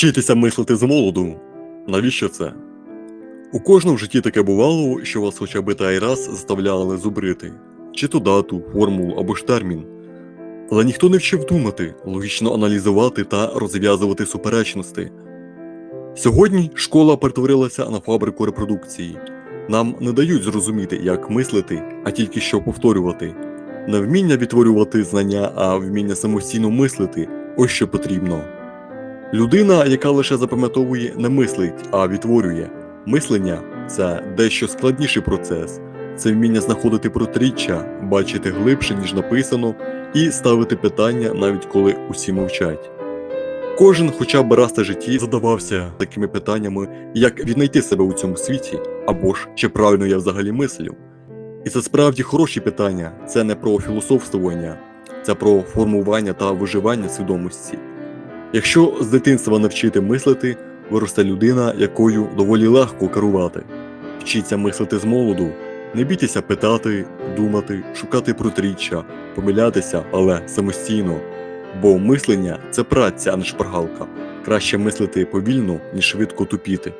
Вчитися мислити з молоду. Навіщо це? У кожному житті таке бувало, що вас хоча б та й раз заставляли зубрити, чи то дату, формулу або ж термін. Але ніхто не вчив думати, логічно аналізувати та розв'язувати суперечності. Сьогодні школа перетворилася на фабрику репродукції. Нам не дають зрозуміти, як мислити, а тільки що повторювати. Не вміння відтворювати знання, а вміння самостійно мислити ось що потрібно. Людина, яка лише запам'ятовує, не мислить, а відтворює. Мислення це дещо складніший процес, це вміння знаходити протиріччя, бачити глибше, ніж написано, і ставити питання, навіть коли усі мовчать. Кожен хоча б раз на житті задавався такими питаннями, як віднайти себе у цьому світі, або ж чи правильно я взагалі мислю. І це справді хороші питання, це не про філософствування, це про формування та виживання свідомості. Якщо з дитинства навчити мислити, виросте людина, якою доволі легко керувати. Вчіться мислити з молоду, не бійтеся питати, думати, шукати протиріччя, помилятися, але самостійно. Бо мислення це праця, а не шпаргалка. Краще мислити повільно, ніж швидко тупіти.